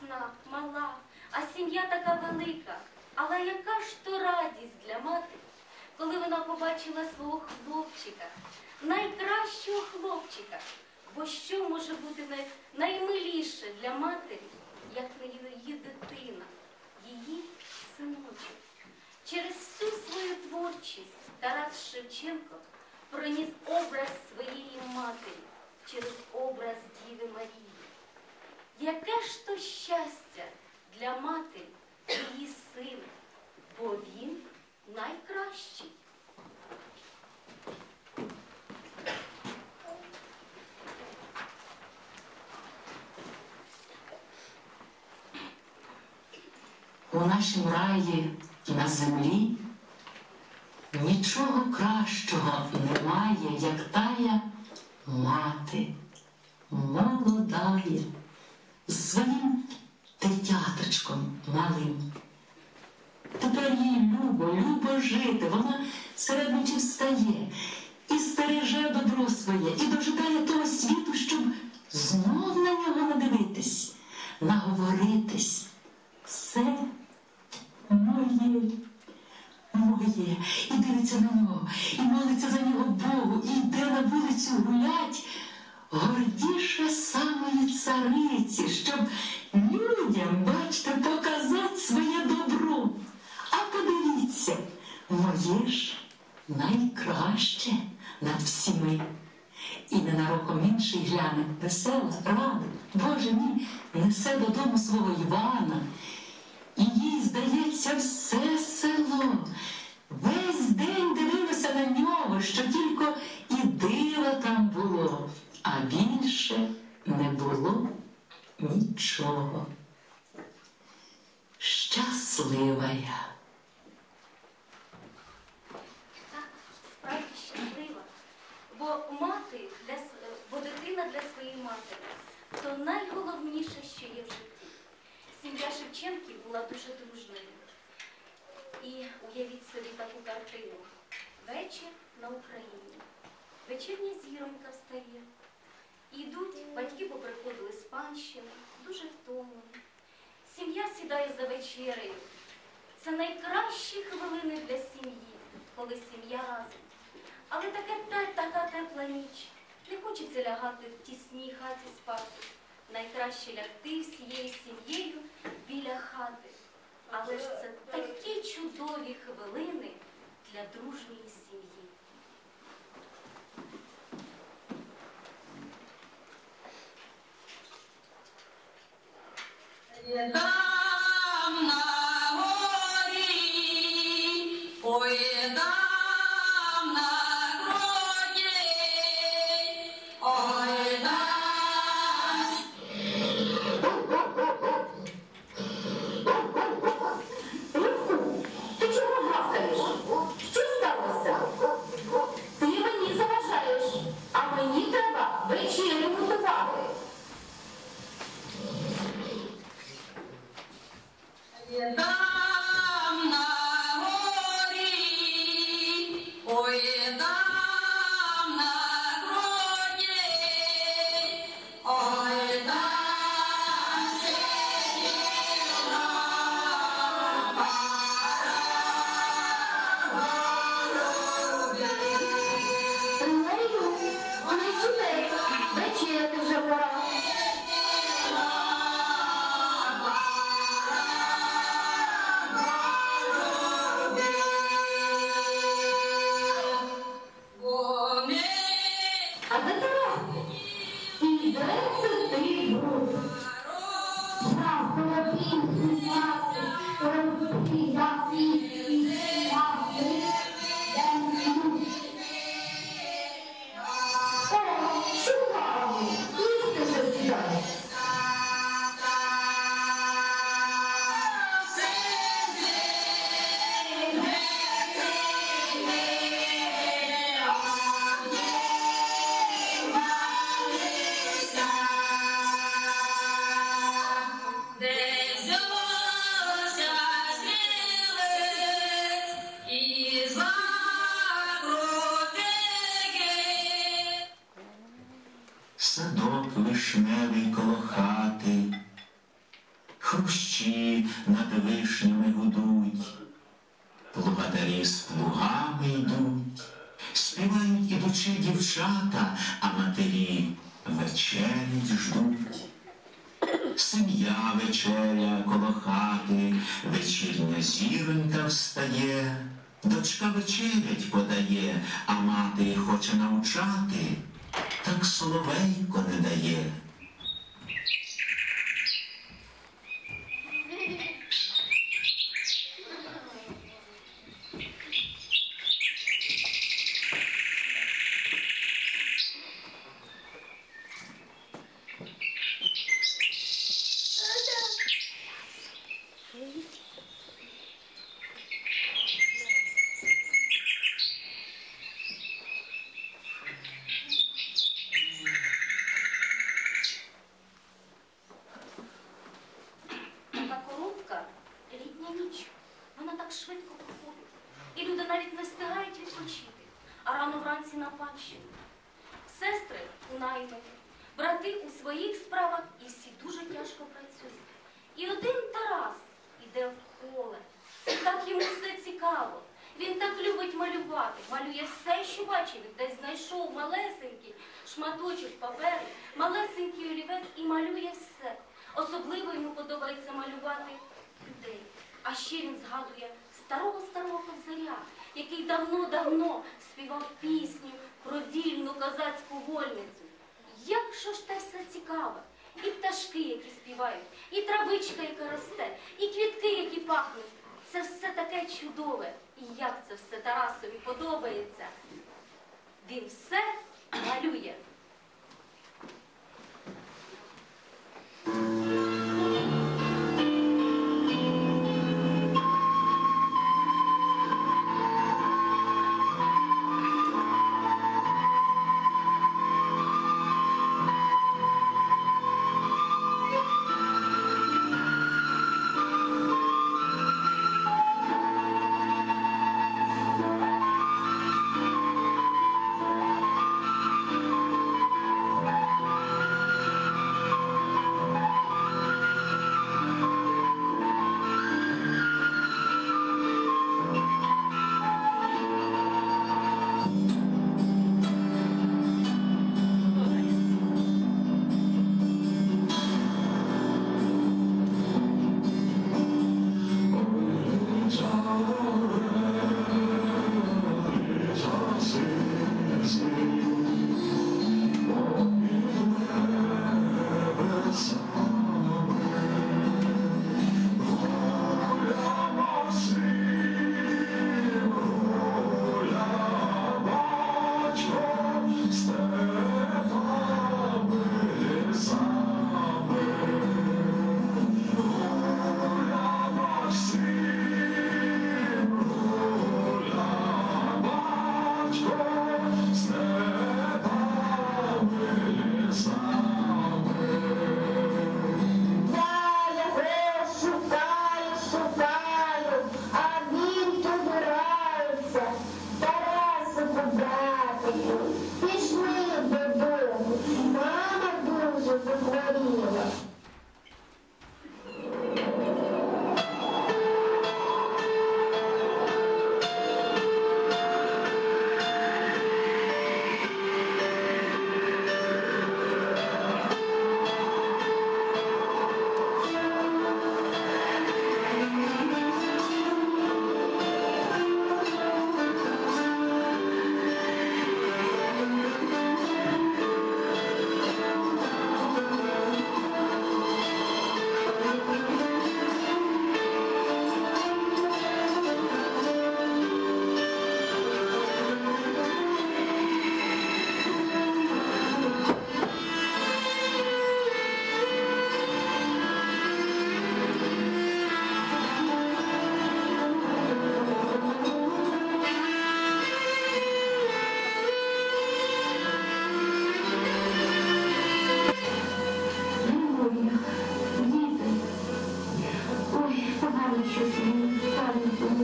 така мала, а сім'я така велика. Але яка ж то радість для матері, коли вона побачила свого хлопчика, найкращого хлопчика. Бо що може бути наймиліше для матері, як не її дитина, її синочок? Через всю свою творчість Тарас Шевченко проніс образ своєї матері через образ Діви Марії. Яке ж то щастя для матері її сина, бо він найкращий. у нашім раї на землі нічого кращого немає, як тая мати молодає своїм дитяточком малим. Тепер їй любо, любо жити. Вона серед ночі встає і стереже добро своє, і дожидає того світу, щоб знов на нього надивитись, наговоритись. Це моє, моє. І дивиться на нього, і молиться за нього Богу, цариці, щоб людям, бачите, показати своє добро. А подивіться, моє ж найкраще над всіми. І ненароком інший гляне, весела, рада, Боже мій, несе додому свого Івана. І їй здається все село. Весь день дивилося на нього, що тільки і дива там було, а більше не було нічого. Щаслива я. Так, справді щаслива. Бо мати для бо дитина для своєї матері то найголовніше, що є в житті. Сім'я Шевченків була дуже дружною. І уявіть собі таку картину. Вечір на Україні. Вечірня зіронька встає. Ідуть, батьки поприходили з панщини, дуже втомлені. Сім'я сідає за вечерею. Це найкращі хвилини для сім'ї, коли сім'я разом. Але таке те, така тепла ніч. Не хочеться лягати в тісній хаті спати. Найкраще лягти всією сім'єю біля хати. Але ж це такі чудові хвилини для дружньої сім'ї. Там Bye. Thank you. вишневий коло хати, хрущі над вишнями гудуть, плугадарі з плугами йдуть, співають ідучи дівчата, а матері вечерять ждуть. Сім'я вечеря коло хати, вечірня зіронька встає, дочка вечерять подає, а мати хоче навчати так соловейко не дає. Така коротка літня ніч. Вона так швидко проходить. І люди навіть не встигають відпочити, а рано вранці на панщину. Сестри у наймі, брати у своїх справах і всі дуже тяжко працюють. І один Тарас іде в поле. Так йому все цікаво. Він так любить малювати, малює все, що бачив, десь знайшов малесенький шматочок паперу, малесенький олівець і малює все. Особливо йому подобається малювати людей. А ще він згадує старого старого кобзаря, який давно-давно співав пісню про вільну козацьку вольницю. Як же ж те все цікаве? І пташки, які співають, і травичка, яка росте, і квітки, які пахнуть. Це все таке чудове. І як це все Тарасові подобається. Він все малює.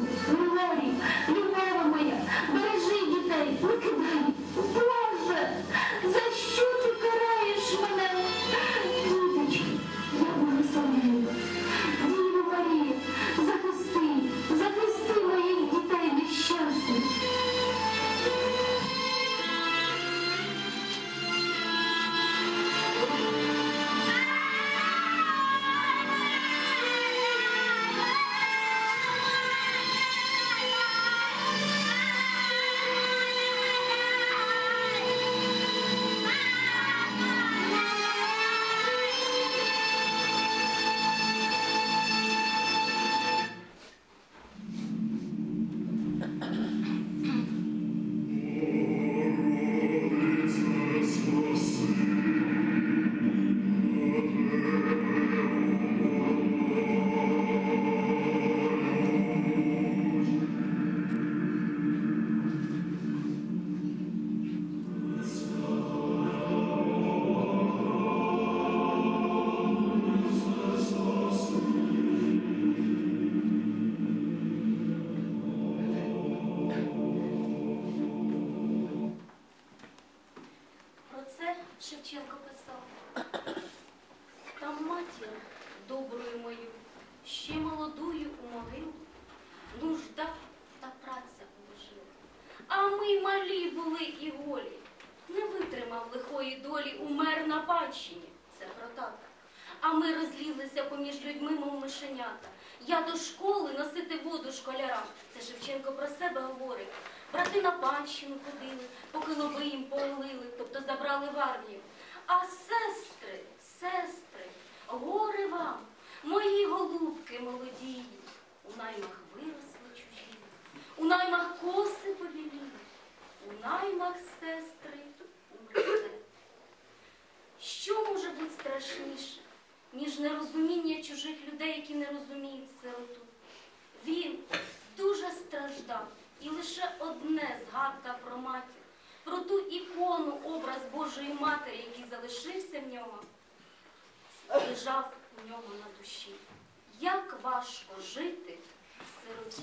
Mm-hmm. Шевченко писав, та матір доброю мою, ще молодою у могилу, нужда та праця положила. А ми малі були і голі, не витримав лихої долі, умер на панщині, це про тата. А ми розлілися поміж людьми, мов мишенята. Я до школи носити воду школярам. Це Шевченко про себе говорить. Брати на панщину ходили, поки лоби їм поголили, тобто забрали в армію. А сестри, сестри, горе вам, мої голубки молодії, у наймах виросли чужі, у наймах коси побіліли, у наймах сестри умрете. Що може бути страшніше, ніж нерозуміння чужих людей, які не розуміють сироту? Він дуже страждав, і лише одне згадка про матір, про ту ікону, образ Божої Матері, який залишився в ньому, лежав у ньому на душі. Як важко жити в сироті.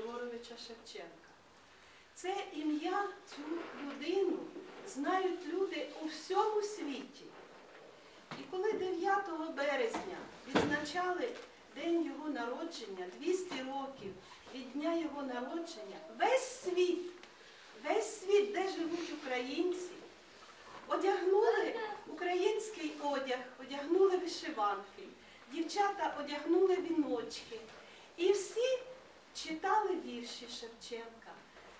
Григоровича Шевченка. Це ім'я, цю людину знають люди у всьому світі. І коли 9 березня відзначали день його народження, 200 років від дня його народження, весь світ, весь світ, де живуть українці, одягнули український одяг, одягнули вишиванки, дівчата одягнули віночки. І всі читали вірші Шевченка,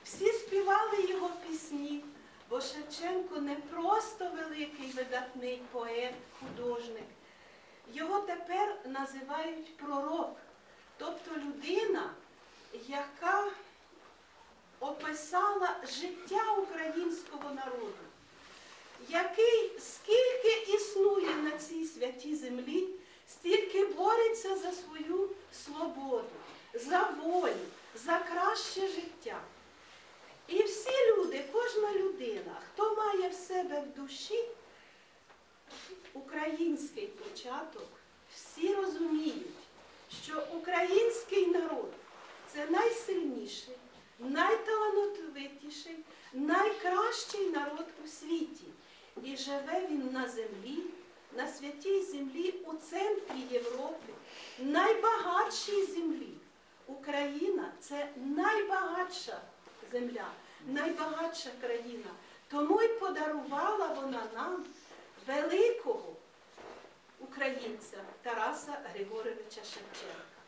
всі співали його пісні, бо Шевченко не просто великий видатний поет, художник. Його тепер називають пророк, тобто людина, яка описала життя українського народу, який скільки існує на цій святій землі, стільки бореться за свою свободу, за волю, за краще життя. І всі люди, кожна людина, хто має в себе в душі український початок, всі розуміють, що український народ це найсильніший, найталановитіший, найкращий народ у світі. І живе він на землі, на святій землі у центрі Європи, найбагатшій землі. Україна це найбагатша земля, найбагатша країна. Тому й подарувала вона нам великого українця Тараса Григоровича Шевченка.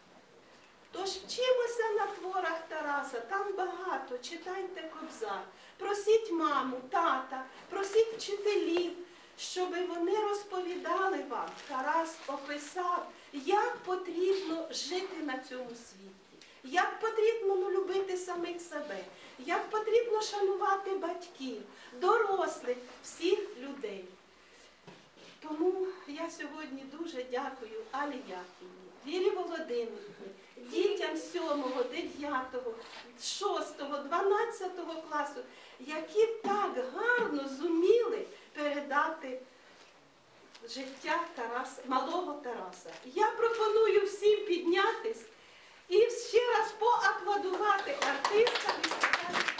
Тож вчимося на творах Тараса, там багато, читайте кобзар, просіть маму, тата, просіть вчителів, щоб вони розповідали вам. Тарас описав, як потрібно жити на цьому світі, як потрібно ну, любити самих себе, як потрібно шанувати батьків, дорослих, всіх людей. Тому я сьогодні дуже дякую Алі Яківні, Вірі Володимирівні, дітям 7, 9, 6, 12 класу, які так гарно зуміли передати життя Тараса, малого Тараса. Я пропоную і ще раз поаплодувати артистам і спеціальним.